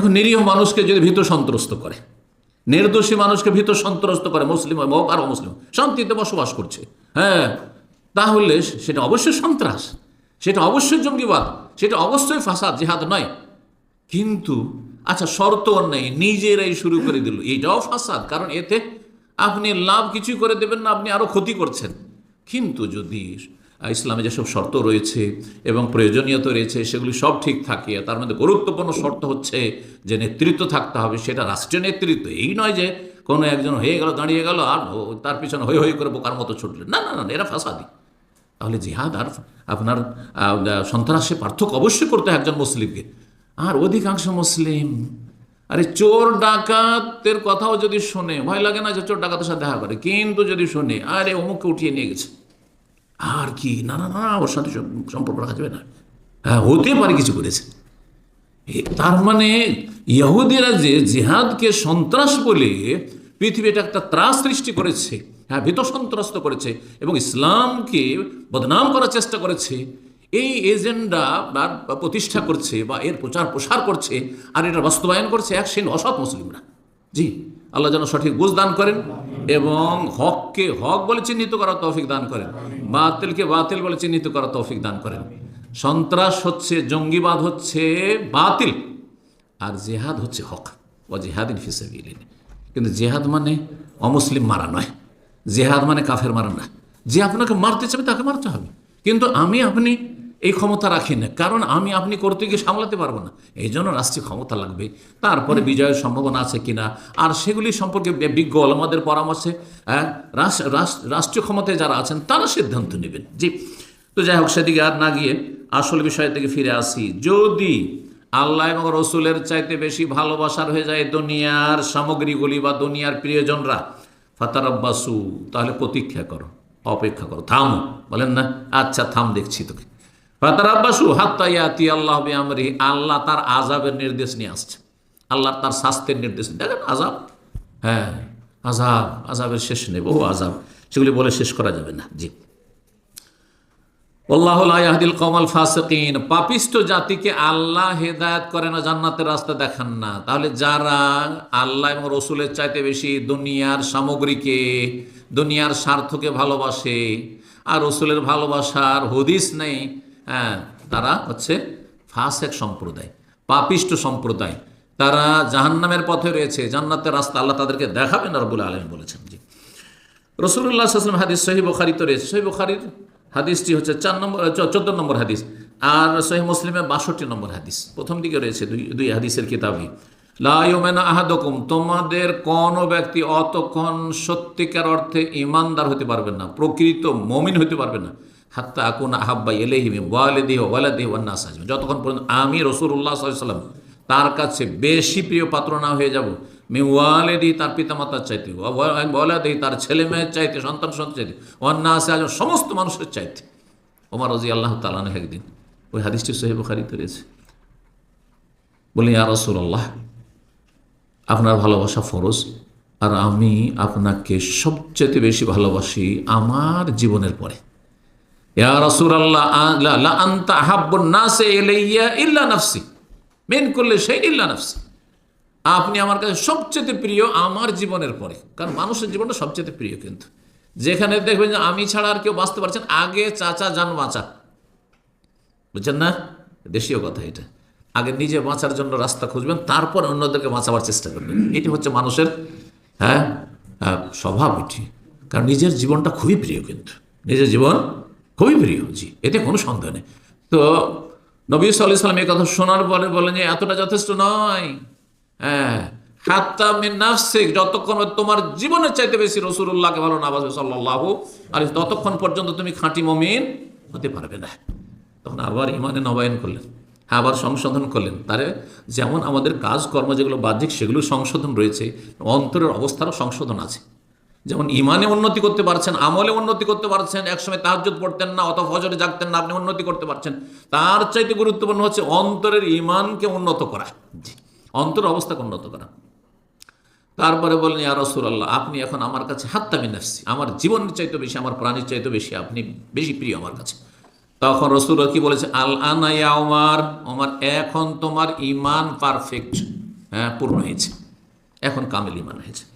এখন নিরীহ মানুষকে যদি ভীত সন্ত্রস্ত করে, নির্দোষী মানুষকে ভীত সন্ত্রস্ত করে, মুসলিম হোক আর অমুসলিম শান্তিতে বসবাস করছে হ্যাঁ তাহলে সেটা অবশ্যই সন্ত্রাস, সেটা অবশ্যই জঙ্গিবাদ, সেটা অবশ্যই ফাসাদ, জিহাদ নয়। কিন্তু আচ্ছা শর্ত নেই নিজেরাই শুরু করে দিল, এটাও ফাসাদ, কারণ এতে আপনি লাভ কিছুই করে দেবেন না, আপনি আরও ক্ষতি করছেন। কিন্তু যদি ইসলামে যেসব শর্ত রয়েছে এবং প্রয়োজনীয়তা রয়েছে, সেগুলি সব ঠিক থাকে। তার মধ্যে গুরুত্বপূর্ণ শর্ত হচ্ছে যে নেতৃত্ব থাকতে হবে, সেটা রাষ্ট্রীয় নেতৃত্ব। এই নয় যে কোনো একজন হয়ে গেল, দাঁড়িয়ে গেল, আর তার পিছনে হয়ে হই করে বোকার মতো ছুটলেন। না না না এরা ফাসাদি। তাহলে জিহাদ আর আপনার সন্ত্রাসে পার্থক্য অবশ্যই করতে হয় একজন মুসলিমকে। আর অধিকাংশ মুসলিম, আরে চোর, ডাকাতের কথাও যদি শোনে, ভয় লাগে না যে চোর, ডাকাতের সাথে দেখা করে। কিন্তু যদি শোনে, আরে অমুককে উঠিয়ে নিয়ে গেছে। আর কি? না না না ওর সাথে সম্পর্ক রাখা যাবে না। হ্যাঁ হতে পারে কিছু করেছে তার মানে ইহুদিরা যে জিহাদকে সন্ত্রাস বলে পৃথিবীটা একটা ত্রাস সৃষ্টি করেছে হ্যাঁ ভীত সন্ত্রস্ত করেছে এবং ইসলামকে বদনাম করার চেষ্টা করেছে, এই এজেন্ডা প্রতিষ্ঠা করছে বা এর প্রচার প্রসার করছে আর এটা বাস্তবায়ন করছে এক সেই অসৎ মুসলিমরা। জি, আল্লাহ যেন সঠিক বুঝ দান করেন এবং হককে হক বলে চিহ্নিত করার তৌফিক দান করেন। বাতিলকে বাতিল বলে চিহ্নিত করা তৌফিক দান করেন। সন্ত্রাস হচ্ছে, জঙ্গিবাদ হচ্ছে, বাতিল। আর জেহাদ হচ্ছে হক। ও জেহাদিন ফিসাবিলিন কিন্তু জেহাদ মানে অমুসলিম মারা নয়। জেহাদ মানে কাফের মারা না। যে আপনাকে মারতে চাবে তাকে মারতে হবে। কিন্তু আমি, আপনি এই ক্ষমতা রাখি না। কারণ আমি আপনি করতে গিয়ে সামলাতে পারব না। এই জন্য রাষ্ট্রীয় ক্ষমতা লাগবে। তারপরে বিজয়ের সম্ভাবনা আছে কিনা? আর সেগুলি সম্পর্কে বিজ্ঞ আমাদের পরামর্শে হ্যাঁ, রাষ্ট্রীয় ক্ষমতায় যারা আছেন তারা সিদ্ধান্ত নেবেন। জি তো যাই হোক সেদিকে আর না গিয়ে আসল বিষয় থেকে ফিরে আসি। যদি আল্লাহ এবং রসুলের চাইতে বেশি ভালোবাসার হয়ে যায় দুনিয়ার সামগ্রীগুলি বা দুনিয়ার প্রিয়জনরা ফাতার আব্বাসু তাহলে প্রতীক্ষা করো অপেক্ষা করো থামো বলেন না? আচ্ছা থাম দেখছি তোকে। ফাতার আব্বাসু হাত্তাইয়াতি আল্লাহ আমরি আল্লাহ তার আজাবের নির্দেশ নিয়ে আসছে। আল্লাহ তার শাস্তির নির্দেশ দেখেন আজাব হ্যাঁ আজাব আজাবের শেষ নেই, বহু আজাব সেগুলি বলে শেষ করা যাবে না, জি। আল্লাহুল কমাল ফাসিকিন, পাপিষ্ট জাতিকে আল্লাহ হেদায়েত করে না, জান্নাতের রাস্তা দেখান না। তাহলে যারা আল্লাহ এবং রসুলের চাইতে বেশি দুনিয়ার সামগ্রীকে, দুনিয়ার স্বার্থকে ভালোবাসে, আর রসুলের ভালোবাসার হদিস নেই হ্যাঁ তারা হচ্ছে ফাসেক সম্প্রদায়, পাপিষ্ট সম্প্রদায়। তারা জাহান্নামের পথে রয়েছে, জান্নাতের রাস্তা আল্লাহ তাদেরকে দেখাবেন রবুল আলম বলেছেন। জি। রসুল্লাহ আসলাম হাদিস সহি বখারিতে রয়েছে। সহি বখারির হাদিসটি হচ্ছে চার নম্বর চোদ্দ নম্বর হাদিস আর সহি মুসলিমের বাষট্টি নম্বর হাদিস। প্রথম দিকে রয়েছে দুই দুই হাদিসের কিতাবই। লাইমেনা আহাদকুম, তোমাদের কোন ব্যক্তি অতক্ষণ সত্যিকার অর্থে ইমানদার হতে পারবেন না, প্রকৃত মমিন হতে পারবেন না। হাত্তা আকুন আহাব্বা এলেহিমি ওয়ালেদিহ ওয়ালাদিহ ওয়ান্নাস আজম যতক্ষণ পর্যন্ত আমি রসুল্লাহ সাল্লাম তার কাছে বেশি প্রিয় পাত্র না হয়ে যাব মি ওয়ালেদি তার পিতামাতার চাইতে ওয়ালাদি তার ছেলে মেয়ের চাইতে, সন্তান সন্তান চাইতে আছে আজ সমস্ত মানুষের চাইতে। ওমর রাজি আল্লাহ তালান একদিন ওই হাদিসটি সোহেব খারিতে রয়েছে। বলি, ইয়া রসুল্লাহ আপনার ভালোবাসা ফরজ, আর আমি আপনাকে সবচেয়ে বেশি ভালোবাসি আমার জীবনের পরে। নাফসি মেন করলে ইল্লা নাফসি আপনি আমার কাছে সবচেয়ে প্রিয় আমার জীবনের পরে কারণ মানুষের জীবনটা সবচেয়ে প্রিয় কিন্তু। যেখানে দেখবেন যে আমি ছাড়া আর কেউ বাঁচতে পারছেন আগে চাচা যান বাঁচা। বুঝছেন না? দেশীয় কথা এটা। আগে নিজে বাঁচার জন্য রাস্তা খুঁজবেন তারপর অন্যদেরকে বাঁচাবার চেষ্টা করবেন। এটি হচ্ছে মানুষের হ্যাঁ, স্বভাব এটি। কারণ নিজের জীবনটা খুবই প্রিয় কিন্তু। নিজের জীবন খুবই প্রিয়, জি, এতে কোনো সন্দেহ নেই। তো নবী সাল্লাহ সাল্লাম এই কথা শোনার পরে বলেন যে, এতটা যথেষ্ট নয়। হ্যাঁ হাত্তা মিন নাফসিক, যতক্ষণ তোমার জীবনের চাইতে বেশি রসুল্লাহকে ভালো না বাসবে সাল্লাহ আর ততক্ষণ পর্যন্ত তুমি খাঁটি মমিন হতে পারবে না। তখন আবার ইমানে নবায়ন করলেন, আবার সংশোধন করলেন। তারে যেমন আমাদের কাজকর্ম যেগুলো বাহ্যিক, সেগুলো সংশোধন রয়েছে, অন্তরের অবস্থারও সংশোধন আছে। যেমন ইমানে উন্নতি করতে পারছেন, আমলে উন্নতি করতে পারছেন, একসময় তাহাজ্জুদ পড়তেন না অত ফজরে জাগতেন না, আপনি উন্নতি করতে পারছেন। তার চাইতে গুরুত্বপূর্ণ হচ্ছে অন্তরের ইমানকে উন্নত করা। অন্তর অবস্থাকে উন্নত করা। তারপরে বললেন, ইয়া রসুল্লাহ আপনি এখন আমার কাছে হাত্তামি নাফসি, আমার জীবনের চাইতে বেশি, আমার প্রাণীর চাইতে বেশি আপনি বেশি প্রিয় আমার কাছে। তখন রসুল কি বলেছে? আল আনাইয়া ওমার ওমার এখন তোমার ইমান পারফেক্ট হ্যাঁ পূর্ণ হয়েছে। এখন কামেল ইমান হয়েছে।